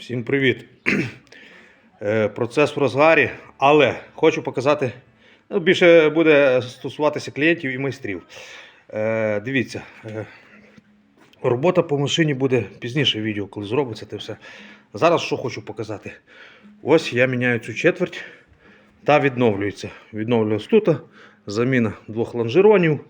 Всім привіт! Е, Процес в розгарі, але хочу показати, ну, більше буде стосуватися клієнтів і майстрів. Е, Дивіться, е, робота по машині буде пізніше відео, коли зробиться це все. Зараз що хочу показати. Ось я міняю цю четверть та відновлюється. Відновлюється тут, заміна двох лонжеронів.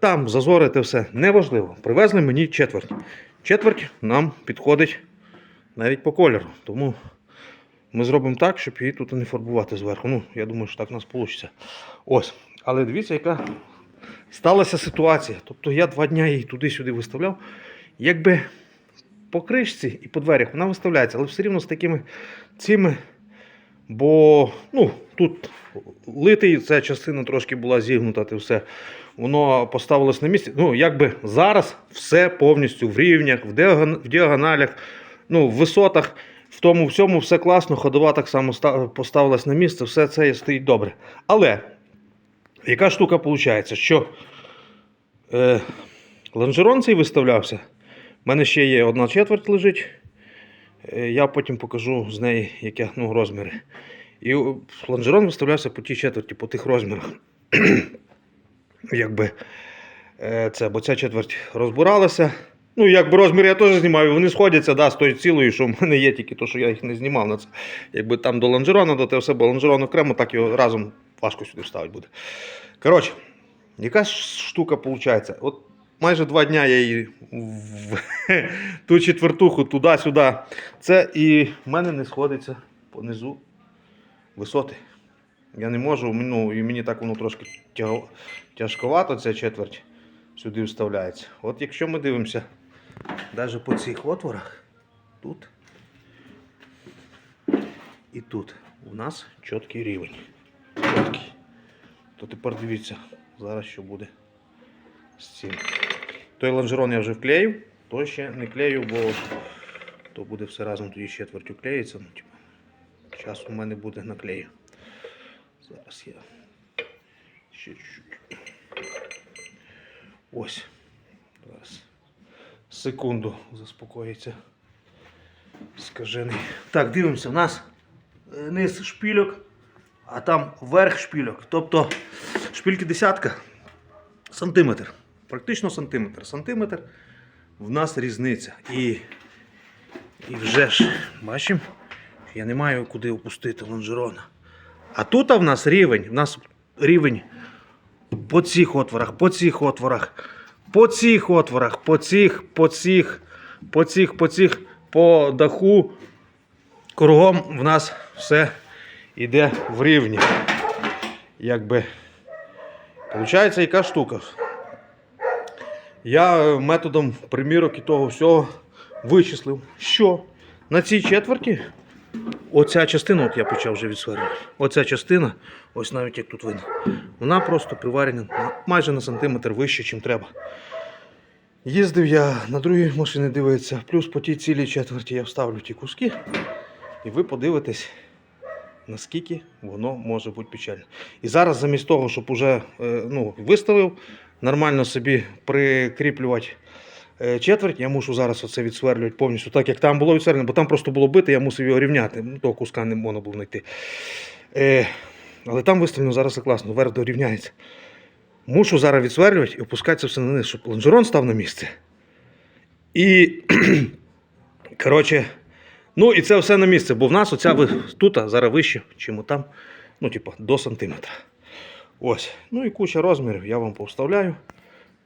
Там зазори те все неважливо. Привезли мені четверть. Четверть нам підходить навіть по кольору. Тому ми зробимо так, щоб її тут не фарбувати зверху. Ну, я думаю, що так у нас вийде. Ось. Але дивіться, яка сталася ситуація. Тобто я два дні її туди-сюди виставляв. Якби по кришці і по дверях вона виставляється, але все рівно з такими цими. Бо ну, тут литий, ця частина трошки була зігнута, те все. Воно поставилось на місці. Ну, якби зараз все повністю в рівнях, в діагоналях, ну, в висотах, в тому всьому все класно, ходова так само ста- поставилась на місце, все це стоїть добре. Але яка штука виходить, що е, лонжерон цей виставлявся. У мене ще є одна четверть лежить. Е, Я потім покажу з неї, які ну, розміри. І лонжерон виставлявся по тій четверті, по тих розмірах. Якби е, це, бо ця четверть розбиралася. Ну, якби розміри я теж знімаю, вони сходяться да, з тою цілою, що в мене є, тільки то, що я їх не знімав на це. Якби там до лонжерона, до те все, бо лонжерон окремо, так його разом важко сюди вставити буде. Коротше, яка штука виходить? От майже два дня я її в ту четвертуху туди-сюди. Це і в мене не сходиться понизу висоти. Я не можу, ну, і мені так воно трошки тяжковато, ця четверть сюди вставляється. От якщо ми дивимося, навіть по цих отворах, тут і тут у нас чіткий рівень. Чіткий. То тепер дивіться, зараз що буде з цим. Той лонжерон я вже вклеїв, той ще не клею, бо то буде все разом тоді четвертю клеїться. Ну, типу, час у мене буде наклею. Зараз я ще чуть. Ось. Секунду заспокоїться. Скажений. Так, дивимося, у нас е, низ шпільок, а там верх шпільок. Тобто шпільки десятка сантиметр. Практично сантиметр. Сантиметр в нас різниця. І, і вже ж, бачимо, я не маю куди опустити лонжерона. А тут в нас рівень, в нас рівень по цих отворах, по цих отворах, по цих отворах, по цих, по цих, по цих, по цих, по даху. Кругом в нас все йде в рівні. Якби. Получається, яка штука? Я е, методом примірок і того всього вичислив, що на цій четверті оця частина, от я почав вже відсверлювати, оця частина, ось навіть як тут видно, вона просто приварена майже на сантиметр вище, ніж треба. Їздив я на другій машині дивитися, плюс по тій цілій четверті я вставлю ті куски, і ви подивитесь, наскільки воно може бути печально. І зараз, замість того, щоб уже е, ну, виставив, нормально собі прикріплювати четверть, я мушу зараз оце відсверлювати повністю, так як там було відсверлено, бо там просто було бите, я мусив його рівняти, ну, того куска не можна було знайти. Е, але там виставлено зараз класно, верх дорівняється. Мушу зараз відсверлювати і опускатися все на низ, щоб лонжерон став на місце. І, коротше, ну і це все на місце, бо в нас оця ви- тут зараз вище, чим там, ну, типу, до сантиметра. Ось. Ну і куча розмірів я вам повставляю.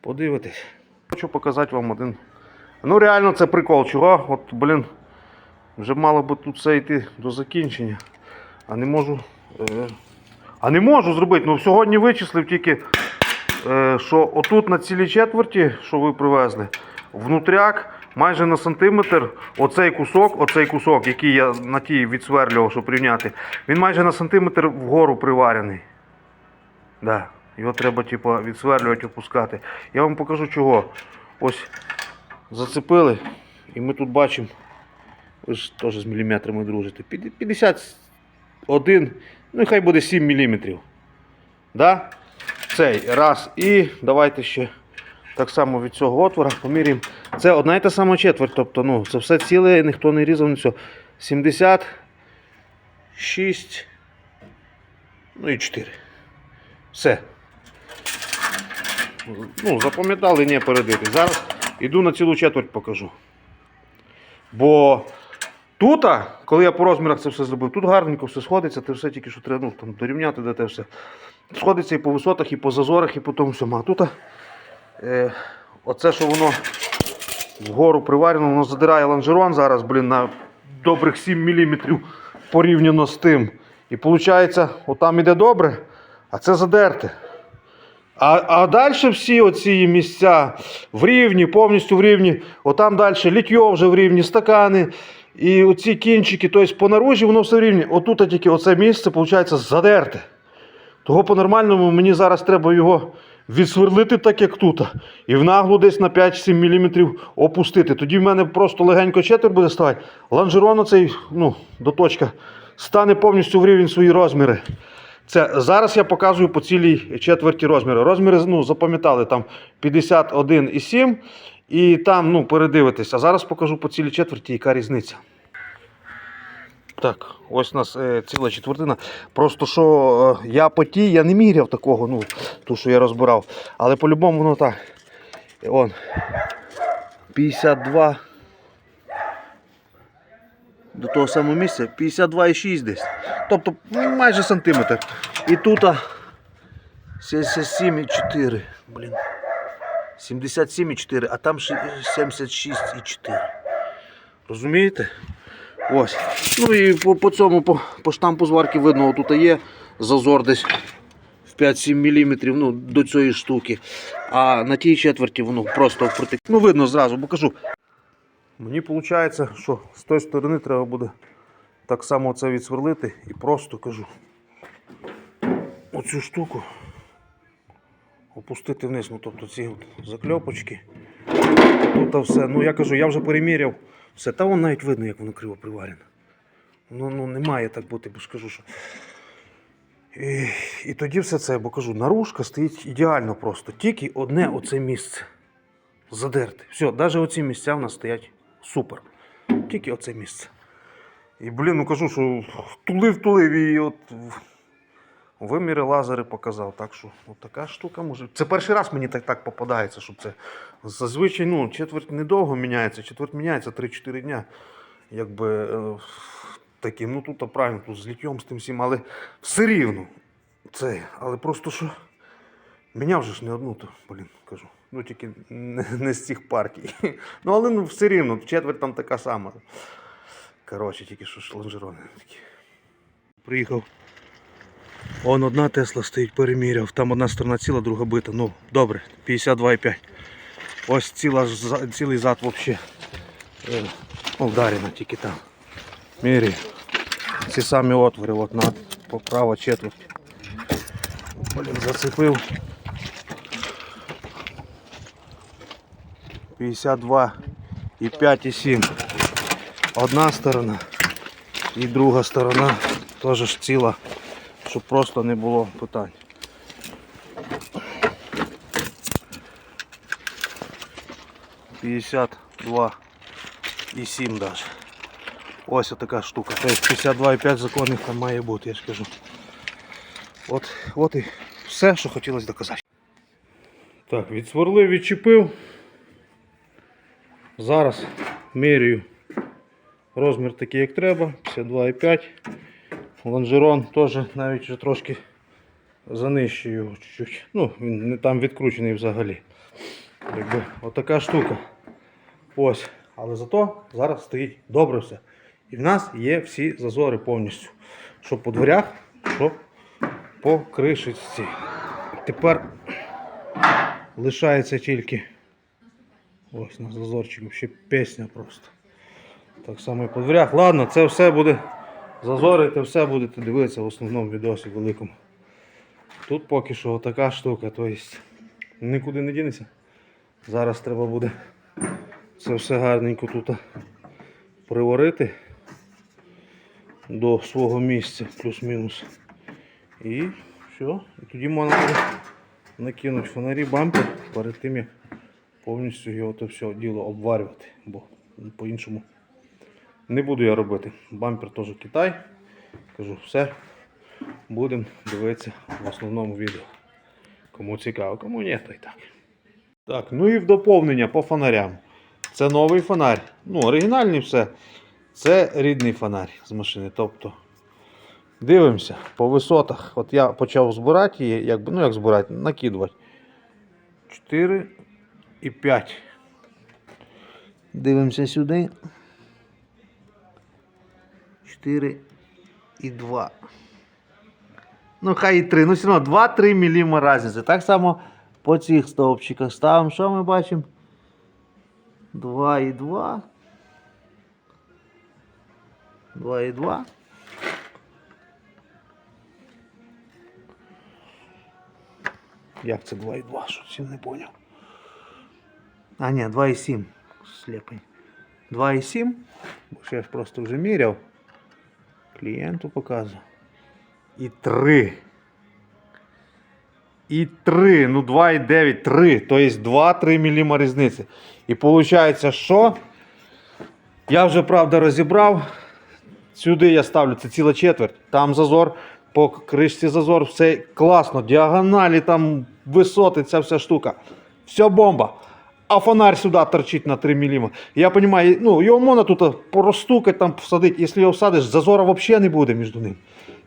Подивитесь. Хочу показати вам один. Ну, реально це прикол, чого? От, блін, вже мало би тут все йти до закінчення. А не можу. Е, а не можу зробити. Ну сьогодні вичислив тільки, е, що отут на цілій четверті, що ви привезли, внутряк майже на сантиметр, оцей кусок, оцей кусок, який я на тій відсверлював, щоб рівняти, він майже на сантиметр вгору приварений. Да. Його треба типу, відсверлювати, опускати. Я вам покажу чого. Ось зацепили, і ми тут бачимо, ви ж теж з міліметрами дружите. 51, ну і хай буде 7 міліметрів. Да? Цей раз. І давайте ще так само від цього отвора поміряємо. Це одна і та сама четверть, тобто ну, це все ціле, ніхто не різав нічого. 76. Ну і 4. Все. Ну, запам'ятали, не передити. Зараз іду на цілу четверть покажу. Бо тут, коли я по розмірах це все зробив, тут гарненько все сходиться, це все тільки що треба ну, там, дорівняти, де те все. Сходиться і по висотах, і по зазорах, і по тому всьому. А тут е, оце, що воно вгору приварено, воно задирає лонжерон зараз, блін, на добрих 7 мм порівняно з тим. І виходить, отам іде добре, а це задерте. А, а далі всі оці місця в рівні, повністю в рівні, отам далі літьо вже в рівні, стакани. І оці кінчики, тобто по наружі воно все в рівні. Отут тільки оце місце, виходить, задерте. Того по-нормальному мені зараз треба його відсверлити так, як тут. І в наглу десь на 5-7 мм опустити. Тоді в мене просто легенько четвер буде ставати. Лонжерон оцей, ну, до точка, стане повністю в рівень свої розміри. Це зараз я показую по цілій четверті розміри. Розміри ну, запам'ятали там 51,7 і там ну, передивитись. А зараз покажу по цілій четверті, яка різниця. Так, ось у нас е, ціла четвертина. Просто що е, я по тій, я не міряв такого, ну, ту, що я розбирав. Але по-любому воно так. Он. 52. До того самого місця 52,6 десь. Тобто ну, майже сантиметр. І тут 77,4. Блін. 77,4, а там 76,4. Розумієте? Ось. Ну і по, по цьому, по, по штампу зварки видно, тут є зазор десь в 5-7 мм ну, до цієї штуки. А на тій четверті воно просто впритик. Ну, видно зразу, бо кажу. Мені виходить, що з тої сторони треба буде так само це відсверлити і просто кажу. Оцю штуку опустити вниз, ну тобто ці от закльопочки. Тут все. Ну я кажу, я вже переміряв все. Та воно навіть видно, як воно криво приварено. Ну, ну не має так бути, бо ж кажу, що. І, і тоді все це, бо кажу, наружка стоїть ідеально просто. Тільки одне оце місце. Задерти. Все, навіть оці місця в нас стоять супер. Тільки оце місце. І, блін, ну кажу, що тулив, тулив і от виміри лазери показав. Так що от така штука може. Це перший раз мені так, так попадається, щоб це. Зазвичай ну, четверть недовго міняється, четверть міняється 3-4 дня. Якби е, такі, ну тут правильно, тут з літьом з тим всім, але все рівно. Це, але просто що. Міняв же ж не одну, то, блін, кажу. Ну тільки не, не з цих партій. Ну, але ну, все рівно, четверть там така сама. Коротше, тільки що ж лонжерони такі. Приїхав. Он одна Тесла стоїть, переміряв. Там одна сторона ціла, друга бита. Ну, добре, 52,5. Ось ціла, цілий зад взагалі. Е, ну, тільки там. Мірі. Ці самі отвори, от на поправа четверть. Блін, зацепив. 52 і 5 і 7. Одна сторона і друга сторона теж ціла, щоб просто не було питань. П'ятдесят два і 7 даже. Ось така штука. Тобто 52,5 законних там має бути, я ж кажу. От, от і все, що хотілося доказати. Так, відсверлив, відчепив. Зараз міряю розмір такий, як треба, 52,5. Лонжерон теж навіть вже трошки занищую його чуть-чуть. Ну, він не там відкручений взагалі. Якби отака штука. Ось. Але зато зараз стоїть добре все. І в нас є всі зазори повністю. Що по дверях, що по кришечці. Тепер лишається тільки ось на зазорчику, ще пісня просто. Так само і по дверях. Ладно, це все буде зазорити, все будете дивитися в основному відосі великому. Тут поки що така штука, тобто нікуди не дінеться. Зараз треба буде це все гарненько тут приварити до свого місця, плюс-мінус. І все. І тоді можна накинути фонарі бампер перед тим, як повністю його то все діло обварювати, бо по-іншому не буду я робити. Бампер теж Китай. Кажу, все. Будемо дивитися в основному відео. Кому цікаво, кому ні, то й так. Так, ну і в доповнення по фонарям. Це новий фонарь. Ну, оригінальний все. Це рідний фонарь з машини. Тобто, дивимося по висотах. От я почав збирати її, як, ну як збирати, накидувати. 4 і 5. Дивимося сюди. 4 і 2. Ну, хай і 3. Ну, все одно 2-3 мм різниця. Так само по цих стовпчиках ставимо. Що ми бачимо? 2 і 2. 2 і 2. Як це 2 і 2? Щось я не поняв. А, ні, 2 і 7. Слепень. 2 і 7. Бо я ж просто вже міряв. Клієнту показую. І 3. І 3. Ну 2,9, 3. Тобто 2-3 мм різниці. І виходить, що? Я вже правда розібрав. Сюди я ставлю це ціла четверть. Там зазор, по кришці зазор, все класно. Діагоналі, там висоти, ця вся штука. Все бомба. А фонарь сюди торчить на 3 мм. Я розумію, ну, його можна тут поростукати, там всадити. Якщо його всадиш, зазора взагалі не буде між ним.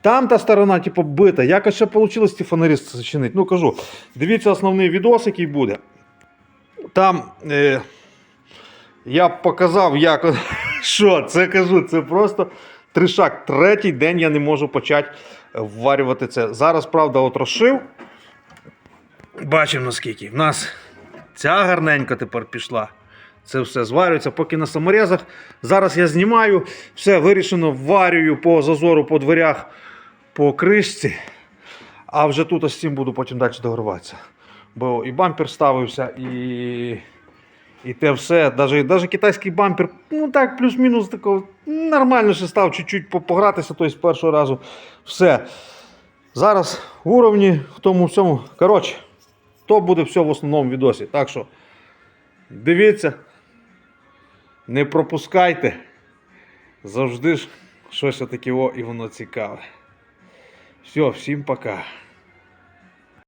Там та сторона, типу, бита. Якось ще вийшло ці фонарі зачинити. Ну кажу, дивіться основний відос, який буде. Там е, я показав, як що це кажу. Це просто тришак. Третій день я не можу почати вварювати це. Зараз, правда, от розшив. Бачимо наскільки. В нас ця гарненько тепер пішла. Це все зварюється, поки на саморезах. Зараз я знімаю, все вирішено, варюю по зазору, по дверях, по кришці. А вже тут з цим буду потім далі дограватися. Бо і бампер ставився, і, і те все. Даже, даже китайський бампер, ну так, плюс-мінус такого, нормально ще став чуть-чуть по- погратися, тобто з першого разу. Все. Зараз уровні в тому всьому. Коротше, то буде все в основному відосі. Так що дивіться, не пропускайте. Завжди ж щось таке і воно цікаве. Все, всім пока.